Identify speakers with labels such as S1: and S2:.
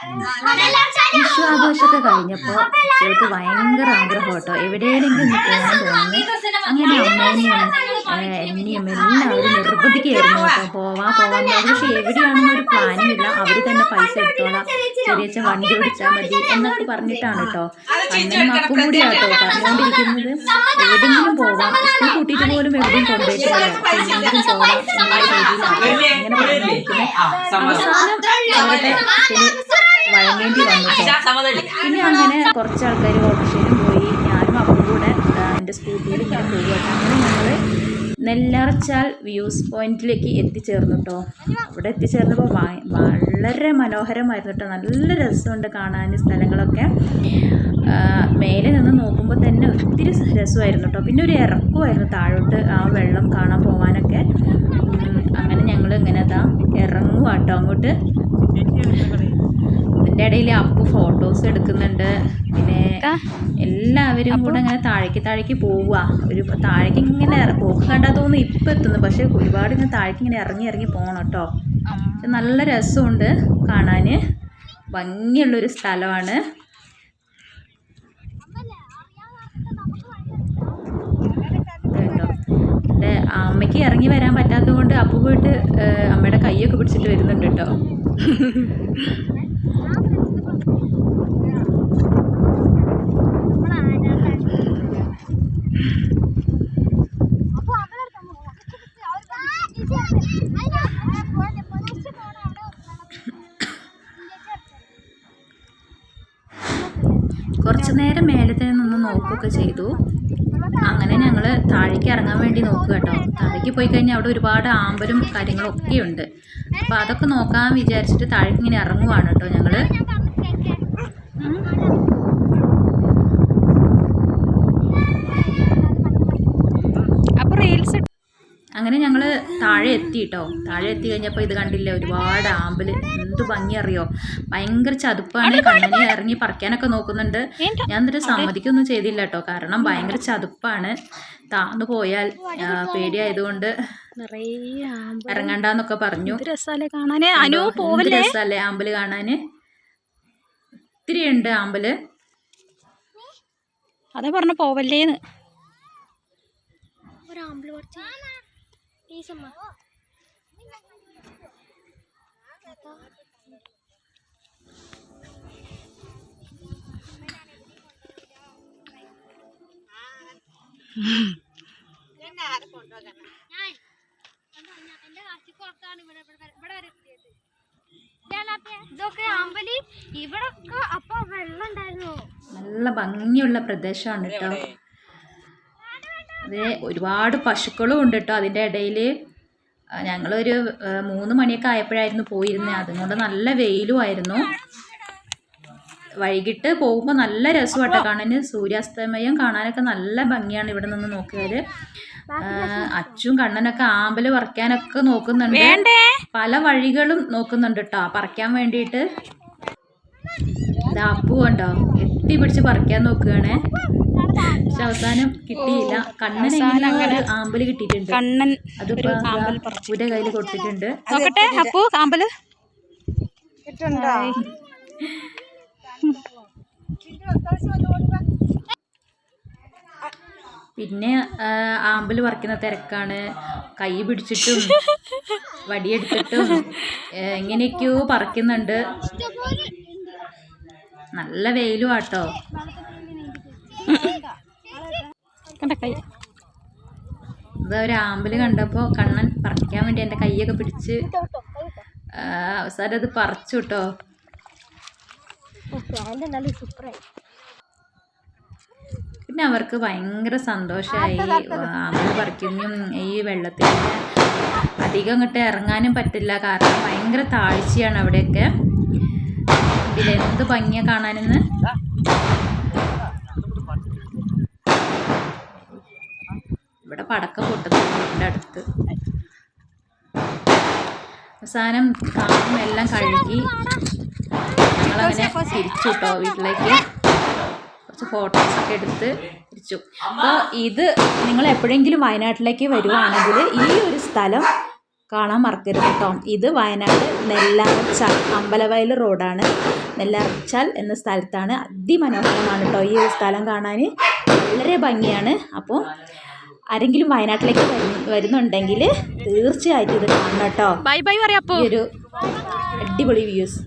S1: വിഷു കഴിഞ്ഞപ്പോ കഴിഞ്ഞപ്പോൾ കുട്ടികൾക്ക് ഭയങ്കര ആഗ്രഹം കേട്ടോ. എവിടെയെങ്കിലും പോകാൻ തോന്നുന്നു. അങ്ങനെ അമ്മേനെയും എന്നെയും എല്ലാവരും നിർബന്ധിക്കുകയായിരുന്നു കേട്ടോ. പോവാ പോവാൻ പക്ഷെ എവിടെയാണെന്ന് ഒരു പ്ലാനിങ് ഇല്ല അവർ തന്നെ പൈസ എടുത്തോളാം. ചെറിയച്ഛൻ വണ്ടി ഓടിച്ചാൽ മതി എന്നൊക്കെ പറഞ്ഞിട്ടാണ് കേട്ടോ. അണ്ണനും മക്കും കൂടി ആട്ടോ പറഞ്ഞുകൊണ്ടിരിക്കുന്നത്. എവിടെയെങ്കിലും പോവാം. സ്കൂൾ കൂട്ടിയിട്ട് പോലും എവിടെയും കൊണ്ടുപോയിട്ടില്ല. എവിടെയെങ്കിലും പോവാം എന്നുള്ള രീതിയിലാണ് ഇങ്ങനെ പറഞ്ഞുകൊണ്ടിരിക്കുന്നത് അവസാനം അവരുടെ വഴങ്ങേണ്ടി വന്നു. പിന്നെ അങ്ങനെ കുറച്ച് ആൾക്കാർ ഓട്ടോറിക്ഷയിലും പോയി. ഞാനും അപ്പം കൂടെ എന്റെ സ്കൂട്ടിയിൽ ഇങ്ങനെ പോവുകയാണ് അങ്ങനെ ഞങ്ങൾ നെല്ലറച്ചാൽ വ്യൂസ് പോയിന്റിലേക്ക് എത്തിച്ചേർന്നു കേട്ടോ അവിടെ എത്തിച്ചേർന്നപ്പോൾ വളരെ മനോഹരമായിരുന്നു കേട്ടോ നല്ല രസമുണ്ട് കാണാൻ സ്ഥലങ്ങളൊക്കെ. മേലെ നിന്ന് നോക്കുമ്പോൾ തന്നെ ഒത്തിരി രസമായിരുന്നു കേട്ടോ പിന്നെ ഒരു ഇറക്കമായിരുന്നു താഴോട്ട് ആ വെള്ളം കാണാൻ പോകാനൊക്കെ അങ്ങനെ ഞങ്ങൾ ഇങ്ങനെ അതാ ഇറങ്ങുക കേട്ടോ അങ്ങോട്ട്. ഇതിന്റെ ഇടയിൽ അപ്പു ഫോട്ടോസ് എടുക്കുന്നുണ്ട്. പിന്നെ എല്ലാവരും കൂടെ ഇങ്ങനെ താഴേക്ക് താഴേക്ക് പോവുക. ഒരു താഴേക്ക് ഇങ്ങനെ പോക്ക് കണ്ടാൽ തോന്നുന്നു ഇപ്പം എത്തുന്നു. പക്ഷേ ഒരുപാട് ഇങ്ങനെ താഴേക്ക് ഇങ്ങനെ ഇറങ്ങി ഇറങ്ങി പോകണം കേട്ടോ. നല്ല രസമുണ്ട് കാണാൻ ഭംഗിയുള്ളൊരു സ്ഥലമാണ്. എന്റെ അമ്മയ്ക്ക് ഇറങ്ങി വരാൻ പറ്റാത്തത് കൊണ്ട് അപ്പു പോയിട്ട് അമ്മയുടെ കൈയൊക്കെ പിടിച്ചിട്ട് വരുന്നുണ്ട് കേട്ടോ. കുറച്ച് നേരം മേലത്തെ നിന്ന് നോക്കുകയൊക്കെ ചെയ്തു. അങ്ങനെ ഞങ്ങൾ താഴേക്ക് ഇറങ്ങാൻ വേണ്ടി നോക്കുക കേട്ടോ. താഴേക്ക് പോയി കഴിഞ്ഞാൽ അവിടെ ഒരുപാട് ആമ്പലും കാര്യങ്ങളും ഒക്കെ ഉണ്ട് അപ്പോൾ അതൊക്കെ നോക്കാൻ വിചാരിച്ചിട്ട് താഴേക്ക് ഇങ്ങനെ ഇറങ്ങുവാണ് കേട്ടോ ഞങ്ങൾ
S2: അപ്പൊ റീൽസ്
S1: അങ്ങനെ ഞങ്ങൾ താഴെ എത്തി കേട്ടോ താഴെ എത്തി കഴിഞ്ഞപ്പോൾ ഇത് കണ്ടില്ലേ ഒരുപാട് ആമ്പിൽ എന്ത് ഭംഗി അറിയോ ഭയങ്കര ചതുപ്പാണ്. കണ്ണനെ ഇറങ്ങി പറിക്കാനൊക്കെ നോക്കുന്നുണ്ട്. ഞാൻ എന്നിട്ട് സമ്മതിക്കൊന്നും ചെയ്തില്ല കേട്ടോ കാരണം ഭയങ്കര ചതുപ്പാണ്. താന്നു പോയാൽ പേടിയായതുകൊണ്ട്
S2: നിറയെ
S1: ഇറങ്ങണ്ടെന്നൊക്കെ പറഞ്ഞു.
S2: രസമല്ലേ രസാലേ കാണാന്?
S1: രസല്ലേ ആമ്പൽ കാണാന്. ഒത്തിരി ഉണ്ട് ആമ്പൽ
S2: അതാ പറഞ്ഞു പോവല്ലേന്ന്.
S3: ഒരാമ്പിൾ അമ്പലി ഇവിടെ അപ്പൊ വെള്ളം ഉണ്ടായിരുന്നു
S1: നല്ല ഭംഗിയുള്ള പ്രദേശമാണ് കേട്ടോ അതെ ഒരുപാട് പശുക്കളും ഉണ്ട് കേട്ടോ അതിന്റെ ഇടയിൽ ഞങ്ങളൊരു മൂന്ന് മണിയൊക്കെ ആയപ്പോഴായിരുന്നു പോയിരുന്നത് അതുകൊണ്ട് നല്ല വെയിലുമായിരുന്നു വൈകിട്ട് പോകുമ്പോൾ നല്ല രസമാട്ടോ കാണാൻ സൂര്യാസ്തമയം കാണാനൊക്കെ നല്ല ഭംഗിയാണ് ഇവിടെ നിന്ന് നോക്കിയാൽ അച്ചും കണ്ണനൊക്കെ ആമ്പൽ പറിക്കാനൊക്കെ നോക്കുന്നുണ്ട്. പല വഴികളും നോക്കുന്നുണ്ട് കേട്ടോ പറിക്കാൻ വേണ്ടിയിട്ട്. ഇതാ അപ്പു എത്തി പിടിച്ച് പറിക്കാൻ നോക്കുകയാണേ. പക്ഷെ അവസാനം കിട്ടിയില്ല. കണ്ണൻ അങ്ങനെ ആമ്പൽ കിട്ടിയിട്ടുണ്ട്.
S2: കണ്ണൻ
S1: അതിപ്പോ അപ്പുവിന്റെ കയ്യിൽ കൊടുത്തിട്ടുണ്ട്.
S2: നോക്കട്ടെ അപ്പു ആമ്പൽ?
S1: പിന്നെ ആമ്പൽ പറിക്കുന്ന തിരക്കാണ്. കൈ പിടിച്ചിട്ടും വടിയെടുത്തിട്ടും എങ്ങനെയൊക്കെയോ പറിക്കുന്നുണ്ട്. നല്ല വെയിലും ആട്ടോ. ഇത് ഒരു കണ്ടപ്പോൾ കണ്ണൻ പറിക്കാൻ വേണ്ടി എന്റെ കൈയൊക്കെ പിടിച്ച് അവസാനം അത് പറിച്ചു കേട്ടോ പിന്നെ അവർക്ക് ഭയങ്കര സന്തോഷമായി ആമ്പൽ പറിക്കുന്നതും ഈ വെള്ളത്തിൽ അധികം അങ്ങോട്ട് ഇറങ്ങാനും പറ്റില്ല. കാരണം ഭയങ്കര താഴ്ചയാണ് അവിടെയൊക്കെ. ഇതിലെന്ത് ഭംഗിയാ കാണാനെന്ന്? ഇവിടെ പടക്ക പൊട്ടുന്നുണ്ട് അടുത്ത്. അവസാനം കാണും എല്ലാം കഴുകി. ഞങ്ങളങ്ങനെ തിരിച്ചു കേട്ടോ വീട്ടിലേക്ക്. കുറച്ച് ഫോട്ടോസ് ഒക്കെ എടുത്ത് തിരിച്ചു. അപ്പോൾ ഇത് നിങ്ങൾ എപ്പോഴെങ്കിലും വയനാട്ടിലേക്ക് വരുവാണെങ്കിൽ ഈ ഒരു സ്ഥലം കാണാൻ മറക്കരുത് കേട്ടോ. ഇത് വയനാട് നെല്ലാമച്ച അമ്പലവയൽ റോഡാണ്. നെല്ലറച്ചാൽ എന്ന സ്ഥലത്താണ് അതിമനോഹരമാണ് കേട്ടോ ഈ സ്ഥലം കാണാൻ വളരെ ഭംഗിയാണ്. അപ്പോൾ ആരെങ്കിലും വയനാട്ടിലേക്ക് വരുന്ന- വരുന്നുണ്ടെങ്കിൽ തീർച്ചയായിട്ടും ഇത് കാണണം കേട്ടോ
S2: ബൈ ബൈ പറയാ
S1: ഒരു അടിപൊളി വ്യൂസ്